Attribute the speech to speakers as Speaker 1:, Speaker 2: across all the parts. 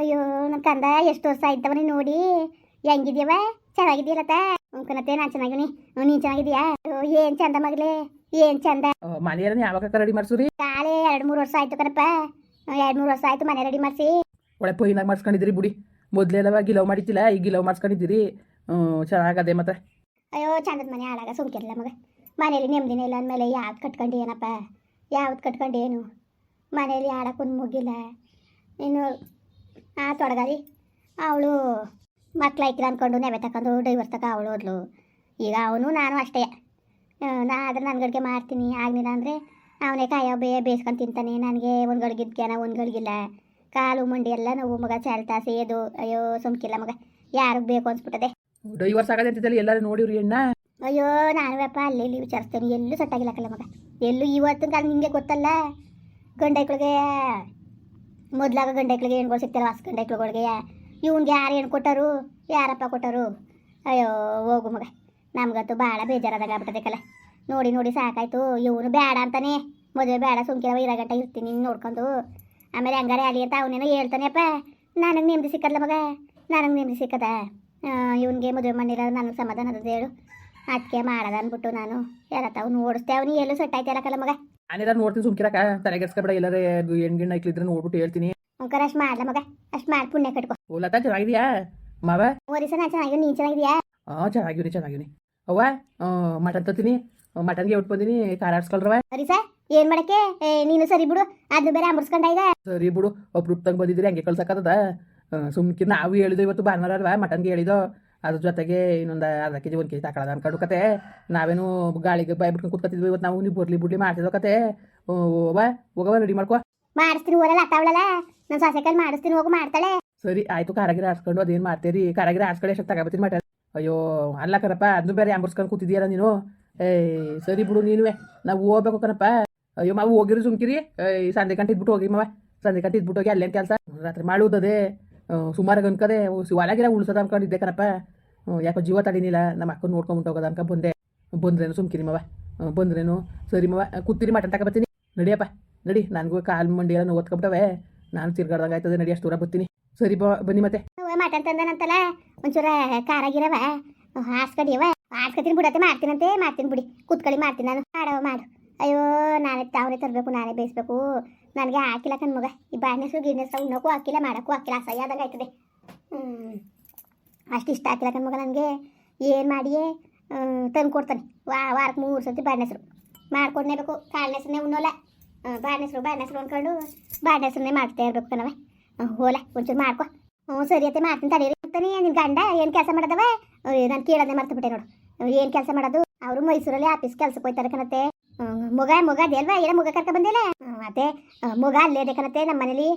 Speaker 1: ಅಯ್ಯೋ ನಮ್ಮ ಕಂದ ಎಷ್ಟು ವರ್ಷ ಆಯ್ತವ ನೀನ್ ನೋಡಿ. ಹೆಂಗಿದ್ಯವ? ಚೆನ್ನಾಗಿದ್ಯಲ್ಲತ್ತ ಕಣತೆ ನಾನು ಚೆನ್ನಾಗಿನಿ ನೀನ್ ಚೆನ್ನಾಗಿದ್ಯಾ ಏನು ಚಂದ ಮಗ್ಲೆ? ಏನ್ ಚಂದ?
Speaker 2: ಮನೆಯರನ್ನ ಯಾವಾಗ ರೆಡಿ ಮಾಡ್ಸುರಿ?
Speaker 1: ಕಾಲೇ ಎರಡು ಮೂರು ವರ್ಷ ಆಯ್ತು ಕಣಪ್ಪ. ಎರಡ್ ಮೂರು ವರ್ಷ ಆಯ್ತು ಮನೆ ರೆಡಿ ಮಾಡಿಸಿ.
Speaker 2: ಒಳ್ಳೆ ಪೊಯ್ನಾಗ ಮಾಡ್ಸ್ಕೊಂಡಿದ್ದೀರಿ ಬಿಡಿ. ಮೊದಲೆಲ್ಲವ ಗಿಲವ್ ಮಾಡಿದ್ದಿಲ್ಲ ಈಗ ಗಿಲವ್ ಮಾಡ್ಸ್ಕೊಂಡಿದ್ದೀರಿ. ಚೆನ್ನಾಗದೆ ಮತ್ತೆ
Speaker 1: ಅಯ್ಯೋ ಚಂದದ ಮನೆ ಹಾಳಾಗ ಸುಮ್ಕಿರಲ್ಲ ಮಗ. ಮನೇಲಿ ನೆಮ್ಮದಿನ ಇಲ್ಲ ಅಂದಮೇಲೆ ಯಾವ್ದು ಕಟ್ಕೊಂಡು ಏನಪ್ಪ? ಯಾವ್ದು ಕಟ್ಕೊಂಡು ಏನು ಮನೇಲಿ ಆಡಕ್ಕೊಂದು ಮುಗಿಲ್ಲ. ಇನ್ನು ಆ ತೊಡಗಾರಿ ಅವಳು ಮಕ್ಳೈಕಿಲ್ಲ ಅಂದ್ಕೊಂಡು ನೆವೆ ತಕೊಂಡು ಡ್ರೈವರ್ ತಕ ಅವಳು ಹೋದ್ಲು. ಈಗ ಅವನು ನಾನು ಅಷ್ಟೇ. ಆ, ನಾ ಆದ್ರೆ ನನ್ನ ಗಡಿಗೆ ಮಾಡ್ತೀನಿ ಆಗಲಿಲ್ಲ ಅಂದರೆ ಅವನೇ ಕಾಯೋ ಬೇ ಬೇಯಿಸ್ಕೊಂಡು ತಿಂತಾನೆ. ನನಗೆ ಒಂದು ಗಳಿಗಿದ್ಕ್ಯಾನ ಒಂದು ಗಳಿಗಿಲ್ಲ ಕಾಲು ಮಂಡಿ ಎಲ್ಲ ನೋವು ಮಗ ಚಾಲ್ತಾ ಸೇದು. ಅಯ್ಯೋ ಸುಮ್ಕಿಲ್ಲ ಮಗ. ಯಾರಿಗೆ ಬೇಕು ಅನ್ಸ್ಬಿಟ್ಟದೆ.
Speaker 2: ಡೈವರ್ಸ್ ಆಗದೆ ಅಂತಿದ್ದಲ್ಲಿ ಎಲ್ಲರೂ ನೋಡಿವ್ರಿ ಅಣ್ಣ?
Speaker 1: ಅಯ್ಯೋ ನಾನು ವ್ಯಾಪ ಅಲ್ಲಿ ಇಲ್ಲಿ ವಿಚಾರಿಸ್ತೇನೆ. ಎಲ್ಲೂ ಸಟ್ಟಾಗಿಲ್ಲ ಕಲ್ಲ ಮಗ. ಎಲ್ಲೂ ಇವತ್ತು ಕಾಲ ನಿಮಗೆ ಗೊತ್ತಲ್ಲ? ಗಂಡೈಕ್ಳಿಗೆ ಮೊದ್ಲಾಗ ಗಂಡೈಕ್ಳಿಗೆ ಹೆಣ್ಗಳು ಸಿಗ್ತಾರೆ ಹೊಸ ಗಂಡೈಕ್ಳುಗಳಿಗೆ. ಇವ್ನಿಗೆ ಯಾರು ಹೆಣ್ಣು ಕೊಟ್ಟರು? ಯಾರಪ್ಪ ಕೊಟ್ಟರು? ಅಯ್ಯೋ, ಹೋಗು ಮಗ. ನಮ್ಗಂತೂ ಭಾಳ ಬೇಜಾರಾದಾಗ ಆಗ್ಬಿಟ್ಟದೆ ಕಲ್ಲ ನೋಡಿ ನೋಡಿ, ಸಾಕಾಯ್ತು. ಇವನು ಬೇಡ ಅಂತಾನೆ. ಮದುವೆ ಬೇಡ ಸುಮ್ಕಿರವ, ಇರೋ ಗಂಟೆ ಇರ್ತೀನಿ ನೋಡ್ಕೊಂಡು. ಆಮೇಲೆ ಹಂಗಾರೆ ಅಲ್ಲಿ ಅಂತ ಅವನೇನೋ ಹೇಳ್ತಾನೆಪ್ಪ. ನನಗೆ ನೆಮ್ಮದಿ ಸಿಕ್ಕಲ್ಲ ಮಗ. ನನಗೆ ನೆಮ್ಮದಿ ಸಿಕ್ಕದ. ಇವನಿಗೆ ಮದುವೆ ಮಾಡಿರೋ ನನಗೆ ಸಮಾಧಾನ ಅದ ಹೇಳು. ಅದಕ್ಕೆ ಮಾಡದ ಅನ್ಬಿಟ್ಟು ನಾನು. ಯಾರ ತಾವು ಓಡಿಸ್ತೇ ಅವನು ಎಲ್ಲೂ ಸೆಟ್ ಆಯ್ತಲ್ಲ ಕಲ ಮಗ?
Speaker 2: ನಾನೆಲ್ಲ ನೋಡ್ತೀನಿ ಸುಮ್ಕಿರಕ ತಲೆಗೆಡ್ಸ್ಕೊಬೇಡ ಎಲ್ಲಾರ ಹೆಣ್ಗಿಣ್ಣ ಐಕ್ಲಿದ್ರೆ ನೋಡ್ಬಿಟ್ಟು ಹೇಳ್ತೀನಿ.
Speaker 1: ಅಂಕರ್ ಅಷ್ಟು ಮಾಡ್ಲ ಮಗ ಅಷ್ಟು ಮಾಡಿ ಪುಣ್ಯ ಕಟ್ಕೋ.
Speaker 2: ಓ ಲತಾ ಚೆನ್ನಾಗಿದ್ಯಾ? ಮಾವ?
Speaker 1: ಓರಿ ನಾ ನಾನು ಚೆನ್ನಾಗಿ ನೀನು ಚೆನ್ನಾಗಿದ್ಯಾ?
Speaker 2: ಹಾಂ ಚೆನ್ನಾಗಿವ್ರಿ ಚೆನ್ನಾಗಿವ್ನಿ ಅವ್ವ ಮಟನ್ ತತ್ತೀನಿ ಮಟನ್ಗೆ ಉಟ್ ಬಂದಿನಿ ಖಾರ ಆಡ್ಸ್ಕೊಳ್ರವ.
Speaker 1: ಸರಿ ಸರ್ ಏನ್ ಮಾಡಕ್ಕೆ? ಏ ನೀನು ಸರಿ ಬಿಡು ಅದ್ ಬೇರೆ ಅಂಬರ್ಸ್ಕೊಂಡ ಈಗ.
Speaker 2: ಸರಿ ಬಿಡು ಒಬ್ರು ಬಂದಿದ್ರೆ ಹಂಗೆ ಕಳ್ಸಕ್ಕದ ಸುಮ್ಕಿ ನಾವು ಹೇಳಿದ್ದು ಇವತ್ತು ಭಾನುವಾರ ಅಲ್ವಾ ಮಟನ್ಗೆ ಹೇಳಿದೋ. ಅದ್ರ ಜೊತೆಗೆ ಇನ್ನೊಂದು ಅರ್ಧ ಕೆ ಜಿ ಒಂದು ಕೆ ಜಿ ತಗೊಳ್ಳೋದು ಅನ್ಕೊಂಡು ಕತೆ ನಾವೇನು ಗಾಳಿಗೆ ಬಾಯ್ ಬಿಟ್ಕೊಂಡು ಕೂತ್ಕೊತಿದ್ವಿ. ಇವತ್ತು ನಾವು ನೀವು ಬರ್ಲಿ ಬುಡ್ಲಿ ಮಾಡ್ತಿದ್ದೋ ಕತೆ ಬಾ ಹೋಗವ ರೆಡಿ ಮಾಡ್ಕೋ.
Speaker 1: ಮಾಡಿಸ್ತೀನಿ ಊರಲ್ಲ ಅತ್ತಾವಳಲ್ಲ ನನ್ನ ಸೊಸೆಕಲ್ಲಿ ಮಾಡಿಸ್ತೀನಿ ಹೋಗು ಮಾಡ್ತಾಳೆ.
Speaker 2: ಸರಿ ಆಯ್ತು ಕಾರಾಗಿರ ಆಡ್ಸ್ಕೊಂಡು ಅದೇನು ಮಾಡ್ತೀರಿ? ಕಾರಾಗಿರ ಆಡ್ಸ್ಕೊಳ್ಳಿ ಎಷ್ಟು ತಗೋಬತ್ತೀನಿ ಅಯ್ಯೋ ಅಲ್ಲ ಕಣಪ್ಪ ಅದನ್ನು ಬೇರೆ ಅಂಬರ್ಸ್ಕೊಂಡು ಕೂತಿದ್ದೀಯಲ್ಲ ನೀನು? ಏಯ್ ಸರಿ ಬಿಡು ನೀನುವೆ. ನಾವು ಹೋಗ್ಬೇಕು ಕಣಪ್ಪ. ಅಯ್ಯೋ ಮಾವು ಹೋಗಿರಿ ಸುಮ್ಕಿರಿ. ಏಯ್ ಸಂಜೆ ಗಂಟೆ ಇದ್ಬಿಟ್ಟು ಹೋಗಿ ಮಾವ. ಸಂಜೆ ಗಂಟೆ ಇದ್ಬಿಟ್ಟು ಹೋಗಿ ಅಲ್ಲೇನು ಕೆಲಸ? ರಾತ್ರಿ ಮಾಡುವುದದೆ ಸುಮಾರು ಅನ್ಕದೆ. ಹೊಲಗಿರ ಉಳ್ಸೋದು ಅನ್ಕೊಂಡಿದ್ದೆ ಕಣಪ್ಪ. ಯಾಕೋ ಜೀವ ತಡಿನಿಲ್ಲ. ನಮ್ಮ ಅಕ್ಕ ನೋಡ್ಕೊಂಬಿಟ್ಟು ಹೋಗೋದ ಅನ್ಕ ಬಂದೆ. ಬಂದ್ರೇನು ಸುಮ್ಕಿರಿ ಮವ. ಬಂದ್ರೇನು? ಸರಿ ಮವ, ಕೂತಿರಿ ಮಟನ್ ಬರ್ತೀನಿ. ನಡಿಯಪ್ಪ, ನಡಿ. ನನಗೂ ಕಾಲು ಮಂಡಿ ಎಲ್ಲ ಓದ್ಕೊಬಿಟ್ಟವೆ ನಾನು ತಿರ್ಗಾಡ್ದಂಗೆ ಆಯ್ತದೆ, ನಡಿ, ಅಷ್ಟು ದೂರ ಬರ್ತೀನಿ. ಸರಿ ಬನ್ನಿ ಮತ್ತೆ.
Speaker 1: ಮಟನ್ ತಂದನಂತಲ್ಲ, ಒಂಚೂರ ಕಾರಾಗಿರವ ಹಾಸ್ಕಡಿಯವ. ಹಾಸ್ಕತೀನಿ ಬಿಡತ್ತೆ, ಮಾಡ್ತೀನಂತೆ, ಮಾಡ್ತೀನಿ ಬಿಡಿ. ಕೂತ್ಕೊಳ್ಳಿ, ಮಾಡ್ತೀನಿ ನಾನು. ಮಾಡವ ಮಾಡು. ಅಯ್ಯೋ, ನಾನೇ ತಾವನೇ ತರಬೇಕು, ನಾನೇ ಬೇಯಿಸ್ಬೇಕು. ನನಗೆ ಹಾಕಿಲ್ಲ ಕಣ್ಮಗ ಈ ಬಾಣೆಸು ಗಿಣ್ಣೆಸು ಉಣ್ಣೋಕ್ಕೂ ಹಾಕಿಲ್ಲ, ಮಾಡೋಕ್ಕೂ ಹಾಕಿಲ್ಲ. ಅಸಹ್ಯ ಆದಂಗೆ ಆಯ್ತದೆ. ಹ್ಞೂ ಅಷ್ಟು ಇಷ್ಟ ಕಣ್ ಮಗ ನನಗೆ. ಏನು ಮಾಡಿಯೇ ತಂದು ಕೊಡ್ತಾನೆ. ವಾ ವಾರಕ್ಕೆ ಮೂರು ಸತಿ ಬಾಣೆಸರು ಕಾಳಿನ ಕಾಳನೆಸ್ರನ್ನೇ ಉಣ್ಣೋಲ್ಲ ಬಾಣೆಸರು ಬಾಣೆಸರು ಅಂದ್ಕೊಂಡು ಬಾಣೆಸರನ್ನೇ ಮಾಡ್ತಾ ಇರಬೇಕು ಕಣವೆ ಹೋಲ, ಒಂಚೂರು ಮಾಡ್ಕೊ. ಹ್ಞೂ ಸರಿ ಅತ್ತೆ, ಮಾಡ್ತೀನಿ ತಡೀರಿ ಅಂತಾನೆ ನಿನ್ನ ಗಂಡ, ಏನು ಕೆಲಸ ಮಾಡೋದವ ನಾನು ಕೇಳೋದೇ ಮಾಡ್ತ ಬಿಟ್ಟೆ ನೋಡು ಏನು ಕೆಲಸ ಮಾಡೋದು? ಅವರು ಮೈಸೂರಲ್ಲಿ ಆಫೀಸ್ ಕೆಲಸಕ್ಕೆ ಹೋಯ್ತಾರೆ ಕಣತ್ತೆ. ಮೊಗ ಮೊಗ ಅದೇ ಅಲ್ವಾ? ಏನೋ ಮೊಗ ಕರ್ಕ ಬಂದಿಲ್ಲ ಮತ್ತೆ ಮೊಗ ಅಲ್ಲೇ ಕಣತ್ತೆ ನಮ್ಮ ಮನೇಲಿ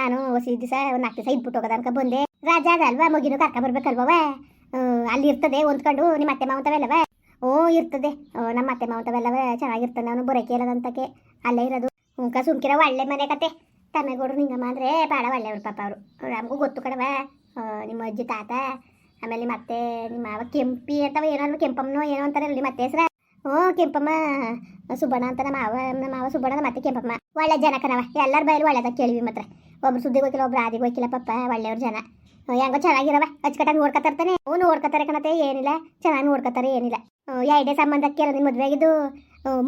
Speaker 1: ನಾನು ಹೊಸ ದಿವಸ ನಾಲ್ಕು ದಿವಸ ಇದ್ಬಿಟ್ಟು ಹೋಗೋದು ಅನ್ಕ ಬಂದೆ. ರಾಜ ಅದಲ್ವಾ? ಮಗಿನ ಕರ್ಕ ಬರ್ಬೇಕಲ್ವವ ಅಲ್ಲಿ ಇರ್ತದೆ ಹೊಂದ್ಕೊಂಡು ನಿಮ್ಮ ಅತ್ತೆ ಮಾವಂತವೆಲ್ಲವ ಓ ಇರ್ತದೆ. ಓ ನಮ್ಮ ಅತ್ತೆ ಮಾವಂತವೆಲ್ಲವ ಚೆನ್ನಾಗಿರ್ತದೆ ಅವನು ಬರೋಕೆ ಇರೋದಂತಕ್ಕೆ ಅಲ್ಲೇ ಇರೋದು. ಹುಂಕ ಸುಮ್ಕಿರ ಒಳ್ಳೆ ಮನೆ ಕತೆ. ತಮ್ಮೆಗೌಡ್ರು ನಿಂಗಮ್ಮ ಅಂದರೆ ಭಾಳ ಒಳ್ಳೆಯವ್ರು ಪಾಪ ಅವರು. ನಮಗೂ ಗೊತ್ತು ಕಣವ ಆ, ನಿಮ್ಮ ಅಜ್ಜಿ ತಾತ ಆಮೇಲೆ ಮತ್ತೆ ನಿಮ್ಮ ಮಾವ ಕೆಂಪಿ ಅಥವಾ ಏನೋ ಕೆಂಪಮ್ಮನೋ ಏನೋ ಅಂತಾರೆ ನಿಮ್ಮ ಅತ್ತೆ ಹೆಸ್ರ? ಹ್ಞೂ ಕೆಂಪಮ್ಮ ಸುಬ್ಬಣ್ಣ ಅಂತ ನಮ್ಮ ಮಾವ ನಮ್ಮ ಮಾವ ಸುಬ್ಬಣ್ಣ ಮತ್ತೆ ಕೆಂಪಮ್ಮ. ಒಳ್ಳೆ ಜನಕನವ ಎಲ್ಲರ ಬಯಲು ಒಳ್ಳೆದಾಗ ಕೇಳಿವಿ ಮಾತ್ರ. ಒಬ್ರು ಸುದ್ದಿ ಹೋಗಿಲ್ಲ ಒಬ್ರು ಆದಿಗೆ ಹೋಗಿಲ್ಲ ಪಪ್ಪ ಒಳ್ಳೆಯವ್ರ ಜನ. ಹೆಂಗೋ ಚೆನ್ನಾಗಿರವ ಅಚ್ಚುಕಟ್ಟಾಗಿ ನೋಡ್ಕೊತಾರ್ತಾನೆ. ಅವ್ನು ನೋಡ್ಕೊತಾರೆ ಕಣತೆ ಏನಿಲ್ಲ. ಚೆನ್ನಾಗಿ ನೋಡ್ಕೊತಾರೆ ಏನಿಲ್ಲ. ಎರಡೇ ಸಂಬಂಧಕ್ಕೆ ನಿನ್ನ ಮದುವೆ ಆಗಿದ್ದು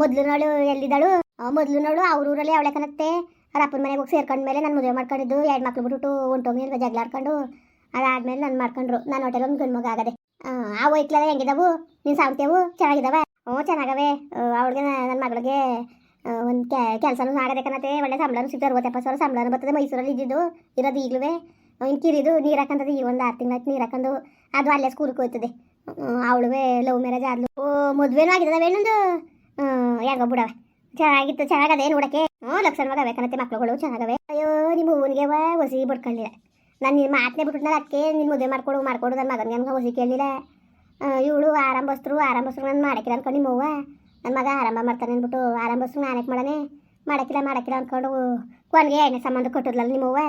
Speaker 1: ಮೊದಲು ನೋಳು ಎಲ್ಲಿದ್ದಾಳು? ಮೊದಲು ನೋಳು ಅವ್ರ ಊರಲ್ಲಿ ಅವಳೆ ಕಣತ್ತೆ. ಅವ್ರ ಅಪ್ಪನ ಮನೆಗೆ ಹೋಗಿ ಸೇರ್ಕೊಂಡ್ಮೇಲೆ ನಾನು ಮದುವೆ ಮಾಡ್ಕೊಂಡಿದ್ದು. ಎರಡು ಮಕ್ಳು ಬಿಟ್ಟು ಹೊಂಟೋಗಿ ಜಗಳ ಆಡ್ಕೊಂಡು ಅದಾದ್ಮೇಲೆ ನಾನು ಮಾಡ್ಕೊಂಡ್ರು. ನಾನು ಹೋಟೆಲ್ ಒಂದು ಗಂಡು ಆಗದೆ. ಆ, ಹೋಯ್ತಲ್ಲ ಹೆಂಗಿದಾವು? ನೀನು ಸಾವ್ತೇವು ಚೆನ್ನಾಗಿದಾವ? ಹ್ಞೂ ಚೆನ್ನಾಗವೆ. ಅವಳಿಗೆ ನನ್ನ ಮಗಳಿಗೆ ಒಂದು ಕ್ಯಾ ಕೆಲಸನೂ ಆಗದೆ ಕಣತೆ ಒಳ್ಳೆ ಸಂಬಳನೂ ಸಿಗ್ತದೆ, ಅರವತ್ತೆಪ್ಪತ್ತು ಸಾವಿರ ಸಂಬಳನೂ ಬರ್ತದೆ. ಮೈಸೂರಲ್ಲಿ ಇದ್ದಿದ್ದು, ಇರೋದು ಈಗಲೂ ಇನ್ನು ಕಿರಿದು ನೀರು ಹಾಕಂತದೆ ಈಗ ಒಂದು ಆರು ತಿಂಗಳಾಯ್ತು ನೀರು ಹಾಕೊಂಡು ಅದು ಅಲ್ಲೇ ಸ್ಕೂಲ್ಗೆ ಹೋಯ್ತದೆ. ಅವಳುವೆ ಲವ್ ಮ್ಯಾರೇಜ್ ಆದ್ಲು. ಓ, ಮದುವೆನೂ ಆಗಿದ್ದಾವೆ ಏನೊಂದು ಯಾಕೋ ಬಿಡವೆ. ಚೆನ್ನಾಗಿತ್ತು, ಚೆನ್ನಾಗದೆ ನೋಡಕ್ಕೆ ಹ್ಞೂ ಲಕ್ಷಣ ಮಗ ಬೇಕನತ್ತೆ ಮಕ್ಳುಗಳು, ಚೆನ್ನಾಗವೆ. ಅಯ್ಯೋ, ನಿಮ್ಮ ಹೂವನಿಗೆ ಹೊಸಿ ಬಿಡ್ಕೊಳ್ಳಿಲ್ಲ. ನಾನು ನಿನ್ನ ಮಾತನೇ ಬಿಟ್ಬಿಟ್ಟು ಅದಕ್ಕೆ ನಿನ್ನ ಮದುವೆ ಮಾಡ್ಕೊಡು ಮಾಡ್ಕೊಡು ನನ್ನ ಮಗನಿಗೆ ಹೊಸಿ ಕೇಳಲಿಲ್ಲ ಇವಳು ಆರಂಭಸ್ತರು ಆರಂಭಸ್ತರು ನಾನು ಮಾಡಕ್ಕಿಲ್ಲ ಅನ್ಕೊಂಡು ನಿಮ್ಮವ್ವ ನನ್ನ ಮಗ ಆರಂಭ ಮಾಡ್ತಾನೆ ಅಂದ್ಬಿಟ್ಟು ಆರಂಭಸ್ತರು ನಾನೇ ಮಾಡನೆ ಮಾಡಕ್ಕಿಲ್ಲ ಮಾಡಕ್ಕಿಲ್ಲ ಅಂದ್ಕೊಂಡು ಕೊನೆಗೆ ಎರಡನೇ ಸಂಬಂಧ ಕೊಟ್ಟಿದ್ಲಲ್ಲ ನಿಮ್ಮವ್ವ?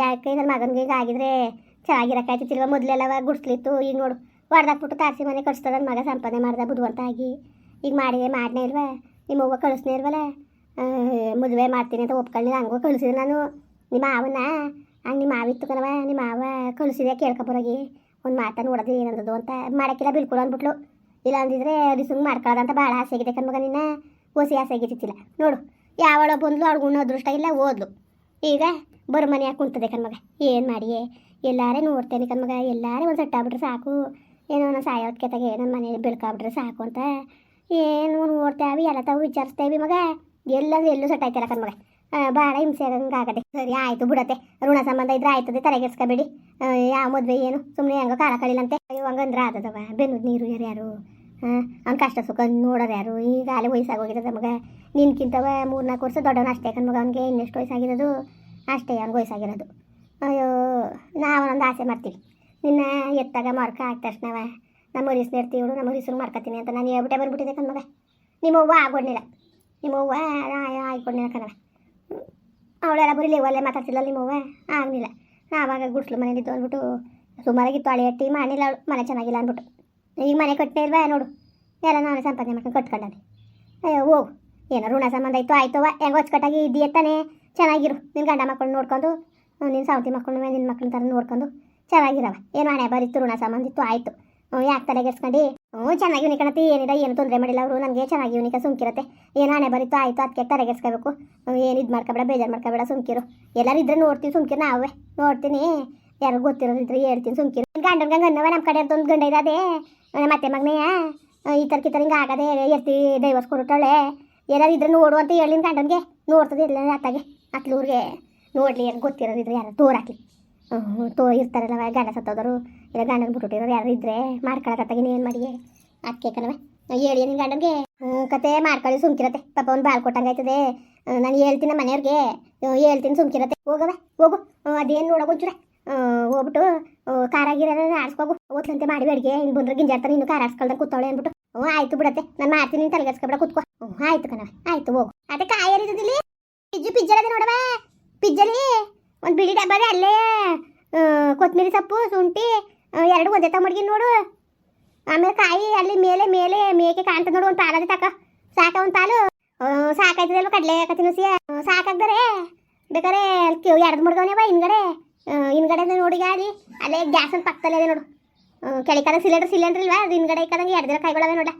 Speaker 1: ಯಾಕೆ ನನ್ನ ಮಗನಿಗೆ ಈಗ ಆಗಿದ್ರೆ ಚೆನ್ನಾಗಿರಕ್ಕಾಯ್ತಿಲ್ವ ಮೊದಲೆಲ್ಲವ ಗುಡ್ಸ್ಲಿತ್ತು. ಈಗ ನೋಡು ಹೊಡೆದಾಕ್ಬಿಟ್ಟು ತಾರಸಿ ಮನೆ ಕಟ್ಸ್ತದ ನನ್ನ ಮಗ ಸಂಪಾದನೆ ಮಾಡ್ದ ಬುದ್ಧಿವಂತ ಆಗಿ ಈಗ ಮಾಡಿ ಮಾಡನೇ ಇಲ್ವ? ನಿಮ್ಮ ಅವ್ವ ಕಳಿಸ್ನೇ ಇಲ್ವಲ್ಲ? ಮದುವೆ ಮಾಡ್ತೀನಿ ಅಂತ ಒಪ್ಕೊಳ್ಳಿ ಹಂಗೂ ಕಳಿಸಿದೆ ನಾನು. ನಿಮ್ಮ ಮಾವನ ಹಂಗೆ ನಿಮ್ಮ ಇತ್ತು ಕಣವ ನಿಮ್ಮ ಮಾವ ಕಳಿಸಿದೆ ಕೇಳ್ಕೊಬರೋಗಿ ಒಂದು ಮಾತಾ ನೋಡೋದು ಏನಂದದು ಅಂತ. ಮಾಡೋಕ್ಕಿಲ್ಲ, ಬಿಲ್ಕುಲ್ ಅಂದ್ಬಿಟ್ಲು. ಇಲ್ಲ ಅಂದಿದ್ರೆ ರಿಸುಂಗ್ ಮಾಡ್ಕೊಳ್ಳೋದಂತ ಭಾಳ ಆಸೆ ಆಗಿದೆ. ಕಣ್ಮಗ ನಿನ್ನ ಓಸಿ ಆಸೆ ಆಗಿರ್ತಿಲ್ಲ ನೋಡು, ಯಾವಳ ಬಂದ್ಲು, ಅವ್ಳಿಗೆ ಉಣ್ಣೋ ಅದೃಷ್ಟ ಇಲ್ಲ, ಓದ್ಲು. ಈಗ ಬರೋ ಮನೆಯಾಗ ಕುಂತದೆ ಕಣ್ಮಗ ಏನು ಮಾಡಿಯೇ? ಎಲ್ಲಾರೇ ನೋಡ್ತೇನೆ ಕಣ್ಮಗ ಎಲ್ಲಾರೇ ಒಂದು ಸೆಟ್ಟಾಗ್ಬಿಟ್ರೆ ಸಾಕು. ಏನೋ ನಾನು ಸಾಯೋದು ತಗೆ, ನನ್ನ ಮನೇಲಿ ಬೆಳ್ಕಾಬಿಟ್ರೆ ಸಾಕು ಅಂತ. ಏನು ನೋಡ್ತೇವೆ ಎಲ್ಲ ತಾವು ವಿಚಾರಿಸ್ತೇವೆ ಮಗ. ಎಲ್ಲೂ ಸೆಟ್ ಆಯ್ತಲ್ಲ ಕಣ್ಮಗ ಭಾಳ ಹಿಂಸೆ ಆಗದೆ ಸರಿ, ಆಯಿತು ಬಿಡತ್ತೆ. ಋಣ ಸಂಬಂಧ ಇದ್ರೆ ಆಯ್ತದೆ, ತಲೆಗೆಡ್ಸ್ಕೊಬೇಡಿ. ಯಾವ ಮದುವೆ ಏನು? ಸುಮ್ಮನೆ ಹೆಂಗೋ ಕಾಲ ಕಳಿಲಂತೆ. ಅಯ್ಯೋ, ಹಂಗಂದ್ರೆ ಆದದವ. ಬೆನ್ನು ನೀರು ಯಾರು ಹಾಂ ಕಷ್ಟ ಸುಖ ನೋಡೋರು ಯಾರು? ಈಗ ಅಲ್ಲೇ ವಯಸ್ಸಾಗೋಗಿರೋದು ಮಗ ನಿನ್ಕಿಂತವ ಮೂರು ನಾಲ್ಕು ವರ್ಷ ದೊಡ್ಡವನ ಅಷ್ಟೇ. ಕಣ್ಮಗ ಅವ್ನಿಗೆ ಇನ್ನೆಷ್ಟು ವಯಸ್ಸಾಗಿರೋದು? ಅಷ್ಟೇ, ಅವ್ನಿಗೆ ವಯಸ್ಸಾಗಿರೋದು. ಅಯ್ಯೋ ನಾವೊಂದು ಆಸೆ ಮಾಡ್ತೀವಿ. ನಿನ್ನ ಎತ್ತಾಗ ಮಾರ್ಕ ಆದ ತಕ್ಷಣವ ನಮ್ಮ ಮರಿಸ್ನ ಇವಳು, ನಮ್ಮ ಮರಿಸ್ರು ಮಾಡ್ಕೊತೀನಿ ಅಂತ ನಾನು ಹೇಳ್ಬಿಟ್ಟೆ ಬಂದ್ಬಿಟ್ಟಿದ್ದೆ ಕಣ್ಮಗ ನಿಮ್ಮ ಅವ್ವ ಆಗೋಡ್ನಿಲ್ಲ ನಿಮ್ಮ ಅವ್ವ ಆಯ್ಕೊಂಡಿಲ್ಲ ಕಣವ. ಅವಳೆಲ್ಲ ಬರೀಲಿ ಒಲ್ಲೆ ಮಾತಾಡ್ತಿಲ್ಲ ನಿಮ್ಮ ಅವ್ವ ಆಗಲಿಲ್ಲ. ಆವಾಗ ಗುಡ್ಸ್ಲು ಮನೇಲಿದ್ದು ಅಂದ್ಬಿಟ್ಟು ಸುಮಾರಾಗಿತ್ತು ಹಳೆ ಹಟ್ಟಿ ಮಾಡಿಲ್ಲ ಅವಳು. ಮನೆ ಚೆನ್ನಾಗಿಲ್ಲ ಅಂದ್ಬಿಟ್ಟು. ಈಗ ಮನೆ ಕಟ್ಟೇ ಇಲ್ವಾ ನೋಡು. ಎಲ್ಲ ನಾನು ಸಂಪಾದನೆ ಮಾಡ್ಕೊಂಡು ಕಟ್ಕೊಂಡಾನೆ ಅಯ್ಯೋ, ಹೋಗು. ಏನೋ ಋಣ ಸಂಬಂಧ ಇತ್ತು ಆಯ್ತವ ಹೆಂಗೋ ಅಚ್ಚುಕಟ್ಟಾಗಿ ಇದೆಯೇ ತಾನೇ. ಚೆನ್ನಾಗಿರು. ನಿನ್ನ ಗಂಡ ಮಕ್ಕಳು ನೋಡ್ಕೊಂಡು ನಿನ್ನ ಸಾವತಿ ಮಕ್ಕಳು ನಿನ್ನ ಮಕ್ಕಳ ಥರ ನೋಡ್ಕೊಂಡು ಚೆನ್ನಾಗಿರವ ಏನು ಹಣೆ ಬರಿತ್ತು ಋಣ ಸಂಬಂಧ ಇತ್ತು, ಆಯಿತು. ಯಾಕೆ ತಲೆಗೆಸ್ಕೊಂಡು ಹ್ಞೂ, ಚೆನ್ನಾಗಿ ಕಣತಿ ಏನಿದೆ, ಏನು ತೊಂದರೆ ಮಾಡಿಲ್ಲ ಅವರು. ನನಗೆ ಚೆನ್ನಾಗಿ ಇವನಿಕ ಸುಮ್ಕಿರತ್ತೆ. ಏನು ಹಣೆ ಬರಿತ್ತು ಆಯಿತು ಅದಕ್ಕೆ ತಲೆಗೆಡ್ಸ್ಕೋಬೇಕು ಏನು ಇದು ಮಾಡ್ಕೊಬೇಡ, ಬೇಜಾರು ಮಾಡ್ಕೊಬೇಡ, ಸುಮ್ಕಿರು. ಎಲ್ಲರೂ ಇದ್ರೆ ನೋಡ್ತೀವಿ, ಸುಮ್ಕಿರು ನಾವೇ. ನೋಡ್ತೀನಿ. ಯಾರು ಗೊತ್ತಿರೋದಿದ್ರೆ ಹೇಳ್ತೀನಿ, ಸುಮ್ಕಿರು. ಗಂಡನ ಗಂಗ ಅನ್ನವ ನಮ್ಮ ಕಡೆ ಒಂದು ಗಂಡ ಇದೆ ಅದೇ ಮತ್ತೆ ಮಗನೆಯ? ಈ ಥರ ಕಿತ್ತರ ಹಿಂಗೆ ಆಗದೆ, ಎತ್ತಿ ದೈವಸ್ ಕೊಡುತ್ತಾಳೆ ಎಲ್ಲರೂ ಇದ್ರೆ ನೋಡು ಅಂತ ಹೇಳಿ ಗಂಡನಿಗೆ. ನೋಡ್ತದೆ ಇಲ್ಲ ಅತ್ತಾಗೆ, ಅತ್ಲೂರಿಗೆ. ನೋಡಲಿ ಏನು ಗೊತ್ತಿರೋದಿದ್ರೆ ಯಾರು ತೋರಾಕಿ ತೋ, ಇರ್ತಾರಲ್ಲ ಗಂಡ ಸತ್ತೋದರು ಇಲ್ಲ, ಗಂಡನ ಬಿಟ್ಬಿಟ್ಟಿರೋರು ಯಾರು ಇದ್ರೆ ಮಾಡ್ಕೊಳಕತ್ತಾಗ ಏನು ಮಾಡಿ ಅದಕ್ಕೆ ಕಣವೆ ಹೇಳಿ ನಿನ್ನ ಗಂಡನಿಗೆ? ಕತೆ ಮಾಡ್ಕೊಳ್ಳಿ, ಸುಮ್ಕಿರತ್ತೆ. ಪಾಪ ಒಂದು ಬಾಲ್ ಕೊಟ್ಟಂಗೆ ನಾನು ಹೇಳ್ತೀನಿ ಮನೆಯವ್ರಿಗೆ. ಹೇಳ್ತೀನಿ, ಸುಮ್ಕಿರತ್ತೆ. ಹೋಗವೆ ಹೋಗು. ಅದೇನ್ ಒಂಚೂರ. ಹೋಗ್ಬಿಟ್ಟು ಕಾರಾಗಿರ ಆಡ್ಸ್ಕೋಗು. ಓದ್ಲಂತೆ ಮಾಡಿ ಅಡುಗೆ ಇನ್ನು ಬಂದ್ರೆ ಗಿಂಜಾಡ್ತಾನೆ, ಇನ್ನು ಕಾರ್ ಆಡ್ಸ್ಕೊಳ್ದಂಗೆ ಕೂತಾಳೆ ಅಂದ್ಬಿಟ್ಟು. ಹ್ಞೂ ಆಯ್ತು ಬಿಡತ್ತೆ. ನಾನು ಮಾಡ್ತೀನಿ, ನೀನು ತಲೆಗೆಡ್ಸ್ಕೊಬೇಡ ಕೂತ್ಕೋ. ಹ್ಞೂ ಆಯ್ತು ಕಣವೆ ಆಯ್ತು ಹೋಗು. ಅದಕ್ಕೆ ಕಾಯರಿದ್ದಿಲ್ಲಿ ಪಿಜ್ಜು ಪಿಜ್ಜರದೆ ನೋಡವೆ ಪಿಜ್ಜಲಿ ಒಂದು ಬಿಳಿ ಡಬ್ಬದ ಅಲ್ಲೇ ಕೊತ್ತಂಬರಿ ಸೊಪ್ಪು, ಶುಂಠಿ ಎರಡು ಒಂದೇ ತಗೊಂಡ್ಗಿ ನೋಡು. ಆಮೇಲೆ ಕಾಯಿ ಅಲ್ಲಿ ಮೇಲೆ ಮೇಲೆ ಮೇಕೆ ಕಾಣ್ತದೆ ನೋಡು, ಒಂದು ಪಾಲದ ತಕ ಸಾಕ. ಒಂದು ಪಾಲು. ಸಾಕಾಯ್ತದಲ್ವ ಕಡಲೆ ಕತ್ತಿನಸಿಯ ಸಾಕಾಗ್ದರೆ? ಬೇಕಾರೆ ಎರಡು ಮುಡ್ಗವನೇವ ಬಾ ಹಿಂಗಡೆ ಹಿಂಗಡೆ ನೋಡಿ ಗಾಡಿ. ಅಲ್ಲೇ ಗ್ಯಾಸ್ ಒಂದು ಪಕ್ಕದಲ್ಲೇ ಅದೇ ನೋಡು. ಕೆಳಕದ ಸಿಲಿಂಡರ್ ಸಿಲಿಂಡರ್ ಇಲ್ವಾ? ಅದು ಹಿಂಗಡೆ ಇಕ್ಕದಂಗೆ ಎರಡು ದಿನ ಕೈಗಳವೆ ನೋಡ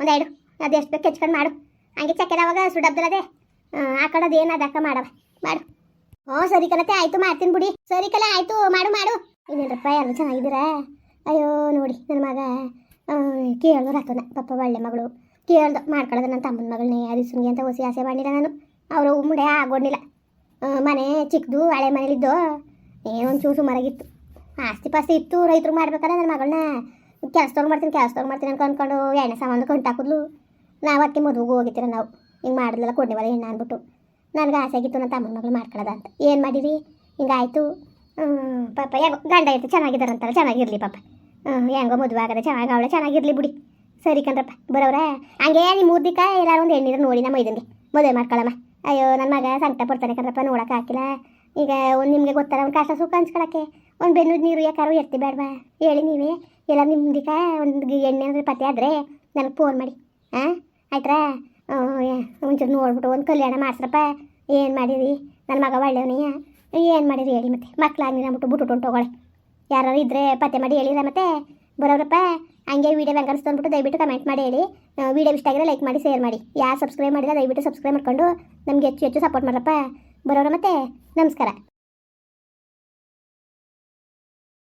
Speaker 1: ಒಂದು ಎರಡು. ಅದು ಎಷ್ಟು ಬೇಕು ಹೆಚ್ಕೊಂಡು ಮಾಡು. ಹಂಗೆ ಚಕ್ಕೆದವಾಗ ಸುಡಬ್ದಲ್ಲದೆ ಆ ಕಡೆ ಅದೇನು ಅದಕ್ಕೆ ಮಾಡವ. ಮಾಡು. ಹ್ಞೂ, ಸರಿ ಕಲತೆ ಆಯ್ತು ಮಾಡ್ತೀನಿ ಬಿಡಿ. ಸರಿ ಕಲ ಆಯ್ತು, ಮಾಡು ಮಾಡು. ಇನ್ನೇನಪ್ಪ ಯಾರು ಚೆನ್ನಾಗಿದ್ದೀರಾ ಅಯ್ಯೋ, ನೋಡಿ ನನ್ನ ಮಗ ಕೇಳ್ದು ಹಾಕೋದ ಪಪ್ಪ ಒಳ್ಳೆ ಮಗಳು. ಕೇಳ್ದು ಮಾಡ್ಕೊಳ್ಳೋದು ನನ್ನ ತಮ್ಮನ ಮಗಳನ್ನೇ ಸುಮ್ಮನೆ ಅಂತ ಹೊಸಿ ಆಸೆ ಮಾಡಿಲ್ಲ ನಾನು. ಅವರು ಮುಂಡೆ ಆಗೋಣಿಲ್ಲ ಮನೆ ಚಿಕ್ಕದು ಹಳೆ ಮನೇಲಿದ್ದು ಏನೋ ಒಂಚೂರು ಸುಮಾರಾಗಿತ್ತು. ಆಸ್ತಿ ಪಾಸ್ತಿ ಇತ್ತು, ರೈತರು ಮಾಡ್ಬೇಕಲ್ಲ ನನ್ನ ಮಗಳನ್ನ ಕೆಲಸದವ್ರು ಮಾಡ್ತೀನಿ ಕೆಲಸದವ್ರು ಮಾಡ್ತೀನಿ ಅಂತ ಅನ್ಕೊಂಡು ಎಣ್ಣೆ ಸಾಮಾನು ಕೊಂಟಾಕಿದ್ಲು ನಾವು ಅದಕ್ಕೆ ಮದುವೆಗೆ ಹೋಗಿತ್ತೀರ ನಾವು. ಹಿಂಗೆ ಮಾಡಿದ್ಲೆಲ್ಲ ಕೊಡ್ನೇವಲ್ಲ ಹೆಣ್ಣು ಅಂದ್ಬಿಟ್ಟು. ನನಗೆ ಆಸೆ ಆಗಿತ್ತು ನನ್ನ ತಮ್ಮನ ಮಗಳು ಮಾಡ್ಕೊಳ್ಳೋದ ಅಂತ. ಏನು ಮಾಡಿರಿ? ಹಿಂಗಾಯ್ತು. ಪಾಪ ಹೆಂಗೋ ಗಂಡ ಇತ್ತು ಚೆನ್ನಾಗಿದ್ದಾರಂತಲ್ಲ, ಚೆನ್ನಾಗಿರಲಿ ಪಾಪ. ಹ್ಞೂ ಹೆಂಗೋ ಮದುವೆ ಆಗದೆ ಚೆನ್ನಾಗಿ, ಅವಳೆ ಚೆನ್ನಾಗಿರಲಿ ಬಿಡಿ. ಸರಿ ಕಂದ್ರಪ್ಪ ಬರೋರೆ ಹಂಗೆ ನಿಮ್ಮ ಮೂರ್ದಿಕ್ಕ ಎಲ್ಲಾರು ಒಂದು ಹೆಣ್ಣಿದ್ರೆ ನೋಡಿ ನಮ್ಮ ಇದಂಗೆ ಮದುವೆ ಮಾಡ್ಕೊಳ್ಳಮ್ಮ ಅಯ್ಯೋ ನನ್ನ ಮಗ ಸಂಕಟ ಪಡ್ತಾನೆ ಕಂದ್ರಪ್ಪ ನೋಡೋಕೆ ಹಾಕಿಲ್ಲ. ಈಗ ಒಂದು ನಿಮಗೆ ಗೊತ್ತಲ್ಲ ಒಂದು ಕಷ್ಟ ಸುಖ ಹಂಚ್ಕೊಳಕ್ಕೆ ಒಂದು ಬೆನ್ನು ನೀರು ಯಾಕಾರು ಎತ್ತಿ ಬೇಡವಾ ಹೇಳಿ ನೀವೇ. ಎಲ್ಲ ನಿಮ್ದಿಕ್ಕ ಒಂದು ಎಣ್ಣೆ ಅಂದರೆ ಪತ್ತೆ ಆದರೆ ನನಗೆ ಫೋನ್ ಮಾಡಿ. ಹಾಂ ಆಯ್ತಾ ಒಂಚೂರು ನೋಡ್ಬಿಟ್ಟು ಒಂದು ಕಲ್ಯಾಣ ಮಾಡ್ಸ್ರಪ್ಪ. ಏನು ಮಾಡಿರಿ ನನ್ನ ಮಗ ಒಳ್ಳೆಯವನಿಯ ಏನು ಮಾಡಿರಿ ಹೇಳಿ ಮತ್ತೆ. ಮಕ್ಳಾಗಿ ಅಂದ್ಬಿಟ್ಟು ಬಿಟ್ಟು ಹೊಂಟೋಗೋಳೆ ಯಾರು ಇದ್ರೆ ಪತ್ತೆ ಮಾಡಿ ಹೇಳಿರ ಮತ್ತೆ ಬರೋರಪ್ಪ. ಹಂಗೆ ವೀಡಿಯೋ ಹೆಂಗೆ ಅನಿಸ್ತು ಅಂದ್ಬಿಟ್ಟು ದಯವಿಟ್ಟು ಕಮೆಂಟ್ ಮಾಡಿ ಹೇಳಿ. ವೀಡಿಯೋ ಇಷ್ಟ ಆಗಿದ್ರೆ ಲೈಕ್ ಮಾಡಿ ಶೇರ್ ಮಾಡಿ. ಯಾರು ಸಬ್ಸ್ಕ್ರೈಬ್ ಮಾಡಿದ್ರೆ ದಯವಿಟ್ಟು ಸಬ್ಸ್ಕ್ರೈಬ್ ಮಾಡ್ಕೊಂಡು ನಮಗೆ ಹೆಚ್ಚು ಹೆಚ್ಚು ಸಪೋರ್ಟ್ ಮಾಡ್ರಪ್ಪ. ಬರೋರ ಮತ್ತೆ, ನಮಸ್ಕಾರ.